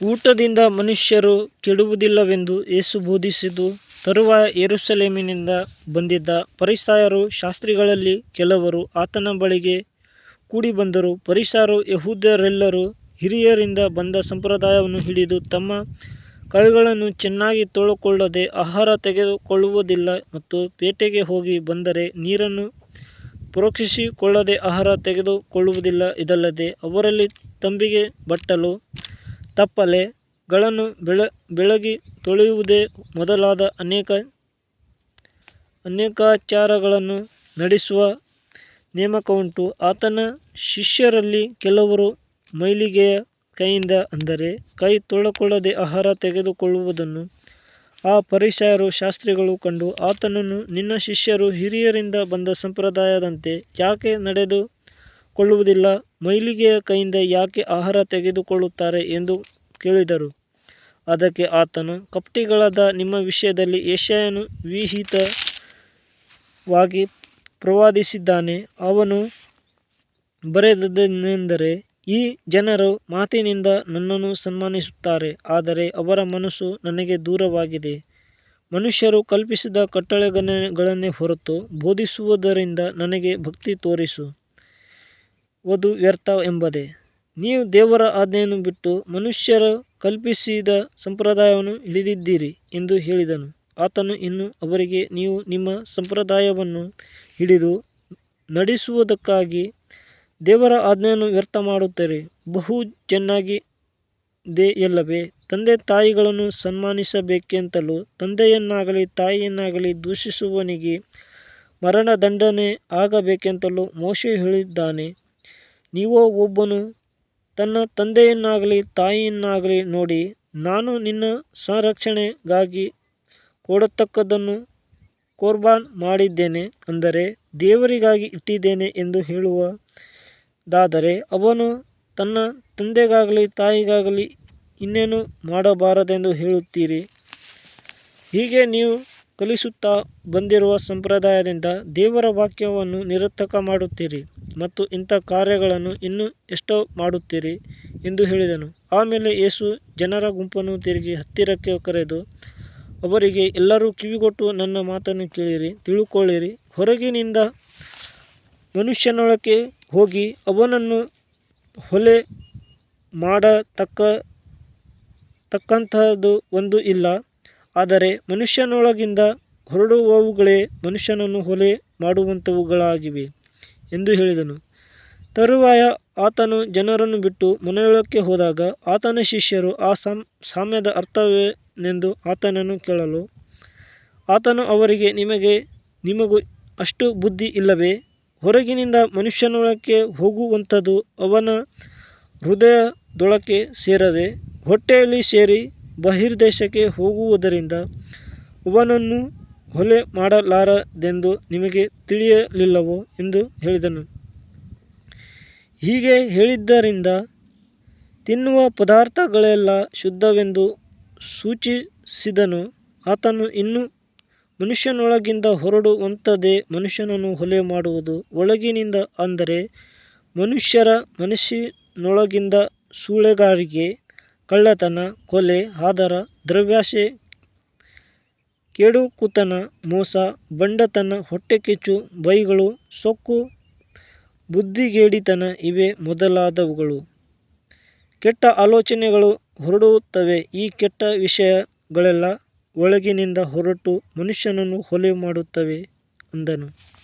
ಊಟದಿಂದ ಮನುಷ್ಯರು ಕೆಡುವುದಿಲ್ಲವೆಂದು ಯೇಸು ಬೋಧಿಸಿದ್ದು ತರುವಾಯ ಯೆರೂಸಲೇಮಿನಿಂದ ಬಂದಿದ್ದ ಪರಿಸಾಯರು ಶಾಸ್ತ್ರಿಗಳಲ್ಲಿ ಕೆಲವರು ಆತನ ಬಳಿಗೆ ಕೂಡಿ ಬಂದರು ಪರಿಸಾರು ಯಹೂದರೆಲ್ಲರೂ ಹಿರಿಯರಿಂದ ಬಂದ ಸಂಪ್ರದಾಯವನ್ನು ಹಿಡಿದು ತಮ್ಮ ಕೈಗಳನ್ನು ಚೆನ್ನಾಗಿ ತೊಳೆದುಕೊಳ್ಳದೆ ಆಹಾರ ತೆಗೆದುಕೊಳ್ಳುವುದಿಲ್ಲ ಮತ್ತು ಪೇಟೆಗೆ ಹೋಗಿ ಬಂದರೆ ನೀರನ್ನು ಪ್ರೋಕ್ಷಿಸಿಕೊಳ್ಳದೆ ಆಹಾರ ತೆಗೆದುಕೊಳ್ಳುವುದಿಲ್ಲ. ಇದಲ್ಲದೆ ಅವರಲ್ಲಿ ತಂಬಿಗೆ, ಬಟ್ಟಲು, ತಪ್ಪಲೆ ಗಳನ್ನು ಬೆಳಗಿ ತೊಳೆಯುವುದೇ ಮೊದಲಾದ ಅನೇಕ ಅನೇಕಾಚಾರಗಳನ್ನು ನಡೆಸುವ ನೇಮಕವುಂಟು. ಆತನ ಶಿಷ್ಯರಲ್ಲಿ ಕೆಲವರು ಮೈಲಿಗೆಯ ಕೈಯಿಂದ ಅಂದರೆ ಕೈ ತೊಳಕೊಳ್ಳದೆ ಆಹಾರ ತೆಗೆದುಕೊಳ್ಳುವುದನ್ನು ಆ ಫರಿಸಾಯರೂ ಶಾಸ್ತ್ರಿಗಳು ಕಂಡು ಆತನನ್ನು, ನಿನ್ನ ಶಿಷ್ಯರು ಹಿರಿಯರಿಂದ ಬಂದ ಸಂಪ್ರದಾಯದಂತೆ ಯಾಕೆ ನಡೆದುಕೊಳ್ಳುವುದಿಲ್ಲ, ಮೈಲಿಗೆಯ ಕೈಯಿಂದ ಯಾಕೆ ಆಹಾರ ತೆಗೆದುಕೊಳ್ಳುತ್ತಾರೆ ಎಂದು ಕೇಳಿದರು. ಅದಕ್ಕೆ ಆತನು, ಕಪ್ಟಿಗಳಾದ ನಿಮ್ಮ ವಿಷಯದಲ್ಲಿ ಏಷ್ಯಾಯನು ವಿಹಿತವಾಗಿ ಪ್ರವಾದಿಸಿದ್ದಾನೆ. ಅವನು ಬರೆದದ್ದೆಂದರೆ ಈ ಜನರು ಮಾತಿನಿಂದ ನನ್ನನ್ನು ಸನ್ಮಾನಿಸುತ್ತಾರೆ, ಆದರೆ ಅವರ ಮನಸ್ಸು ನನಗೆ ದೂರವಾಗಿದೆ. ಮನುಷ್ಯರು ಕಲ್ಪಿಸಿದ ಕಟ್ಟಳೆಗಳನ್ನೇ ಹೊರತು ಬೋಧಿಸುವುದರಿಂದ ನನಗೆ ಭಕ್ತಿ ತೋರಿಸುವುದು ವ್ಯರ್ಥ ಎಂಬುದೇ. ನೀವು ದೇವರ ಆಜ್ಞೆಯನ್ನು ಬಿಟ್ಟು ಮನುಷ್ಯರು ಕಲ್ಪಿಸಿದ ಸಂಪ್ರದಾಯವನ್ನು ಹಿಡಿದಿದ್ದೀರಿ ಎಂದು ಹೇಳಿದನು. ಆತನು ಇನ್ನು ಅವರಿಗೆ, ನೀವು ನಿಮ್ಮ ಸಂಪ್ರದಾಯವನ್ನು ಹಿಡಿದು ನಡೆಸುವುದಕ್ಕಾಗಿ ದೇವರ ಆಜ್ಞೆಯನ್ನು ವ್ಯರ್ಥ ಮಾಡುತ್ತಾರೆ ಬಹು ಚೆನ್ನಾಗಿ ದೇಯಲ್ಲವೇ ತಂದೆ ತಾಯಿಗಳನ್ನು ಸನ್ಮಾನಿಸಬೇಕೆಂತಲೂ ತಂದೆಯನ್ನಾಗಲಿ ತಾಯಿಯನ್ನಾಗಲಿ ದೂಷಿಸುವವನಿಗೆ ಮರಣದಂಡನೆ ಆಗಬೇಕೆಂತಲೂ ಮೋಶೆ ಹೇಳಿದ್ದಾನೆ. ನೀವೋ, ಒಬ್ಬನು ತನ್ನ ತಂದೆಯನ್ನಾಗಲಿ ತಾಯಿಯನ್ನಾಗಲಿ ನೋಡಿ, ನಾನು ನಿನ್ನ ಸಂರಕ್ಷಣೆಗಾಗಿ ಕೊಡತಕ್ಕದ್ದನ್ನು ಕೊರ್ಬಾನ್ ಮಾಡಿದ್ದೇನೆ, ಅಂದರೆ ದೇವರಿಗಾಗಿ ಇಟ್ಟಿದ್ದೇನೆ ಎಂದು ಹೇಳುವದಾದರೆ ಅವನು ತನ್ನ ತಂದೆಗಾಗಲಿ ತಾಯಿಗಾಗಲಿ ಇನ್ನೇನು ಮಾಡಬಾರದೆಂದು ಹೇಳುತ್ತೀರಿ. ಹೀಗೆ ನೀವು ಕಲಿಸುತ್ತಾ ಬಂದಿರುವ ಸಂಪ್ರದಾಯದಿಂದ ದೇವರ ವಾಕ್ಯವನ್ನು ನಿರರ್ಥಕ ಮಾಡುತ್ತೀರಿ ಮತ್ತು ಇಂಥ ಕಾರ್ಯಗಳನ್ನು ಇನ್ನೂ ಎಷ್ಟೋ ಮಾಡುತ್ತೀರಿ ಎಂದು ಹೇಳಿದನು. ಆಮೇಲೆ ಯೇಸು ಜನರ ಗುಂಪನ್ನು ತಿರುಗಿ ಹತ್ತಿರಕ್ಕೆ ಕರೆದು ಅವರಿಗೆ, ಎಲ್ಲರೂ ಕಿವಿಗೊಟ್ಟು ನನ್ನ ಮಾತನ್ನು ಕೇಳಿರಿ, ತಿಳುಕೊಳ್ಳಿರಿ. ಹೊರಗಿನಿಂದ ಮನುಷ್ಯನೊಳಕ್ಕೆ ಹೋಗಿ ಅವನನ್ನು ಹೊಲೆ ಮಾಡತಕ್ಕ ತಕ್ಕಂತಹದ್ದು ಒಂದು ಇಲ್ಲ, ಆದರೆ ಮನುಷ್ಯನೊಳಗಿಂದ ಹೊರಡುವವುಗಳೇ ಮನುಷ್ಯನನ್ನು ಹೊಲೆ ಮಾಡುವಂಥವುಗಳಾಗಿವೆ ಎಂದು ಹೇಳಿದನು. ತರುವಾಯ ಆತನು ಜನರನ್ನು ಬಿಟ್ಟು ಮನೆಯೊಳಕ್ಕೆ ಹೋದಾಗ ಆತನ ಶಿಷ್ಯರು ಆ ಸಾಮ್ ಸಾಮ್ಯದ ಅರ್ಥವೇನೆಂದು ಆತನನ್ನು ಕೇಳಲು, ಆತನು ಅವರಿಗೆ, ನಿಮಗೆ ನಿಮಗೂ ಅಷ್ಟು ಬುದ್ಧಿ ಇಲ್ಲವೇ. ಹೊರಗಿನಿಂದ ಮನುಷ್ಯನೊಳಕ್ಕೆ ಹೋಗುವಂಥದ್ದು ಅವನ ಹೃದಯದೊಳಕ್ಕೆ ಸೇರದೆ ಹೊಟ್ಟೆಯಲ್ಲಿ ಸೇರಿ ಬಹಿರ್ದೇಶಕ್ಕೆ ಹೋಗುವುದರಿಂದ ಅವನನ್ನು ಹೊಲೆ ಮಾಡಲಾರದೆಂದು ನಿಮಗೆ ತಿಳಿಯಲಿಲ್ಲವೋ ಎಂದು ಹೇಳಿದನು. ಹೀಗೆ ಹೇಳಿದ್ದರಿಂದ ತಿನ್ನುವ ಪದಾರ್ಥಗಳೆಲ್ಲ ಶುದ್ಧವೆಂದು ಸೂಚಿಸಿದನು. ಆತನು ಇನ್ನೂ, ಮನುಷ್ಯನೊಳಗಿಂದ ಹೊರಡುವಂಥದ್ದೇ ಮನುಷ್ಯನನ್ನು ಹೊಲೆ ಮಾಡುವುದು. ಒಳಗಿನಿಂದ ಅಂದರೆ ಮನುಷ್ಯರ ಮನಸ್ಸಿನೊಳಗಿಂದ ಸೂಳೆಗಾರಿಕೆ, ಕಳ್ಳತನ, ಕೊಲೆ, ಆದರ, ದ್ರವ್ಯಾಶೆ, ಕೆಡುಕುತನ, ಮೋಸ, ಬಂಡತನ, ಹೊಟ್ಟೆಕಿಚ್ಚು, ಬೈಗಳು, ಸೊಕ್ಕು, ಬುದ್ಧಿಗೇಡಿತನ ಇವೆ ಮೊದಲಾದವುಗಳು. ಕೆಟ್ಟ ಆಲೋಚನೆಗಳು ಹೊರಡುತ್ತವೆ. ಈ ಕೆಟ್ಟ ವಿಷಯಗಳೆಲ್ಲ ಒಳಗಿನಿಂದ ಹೊರಟು ಮನುಷ್ಯನನ್ನು ಹೊಲೆ ಮಾಡುತ್ತವೆ ಅಂದನು.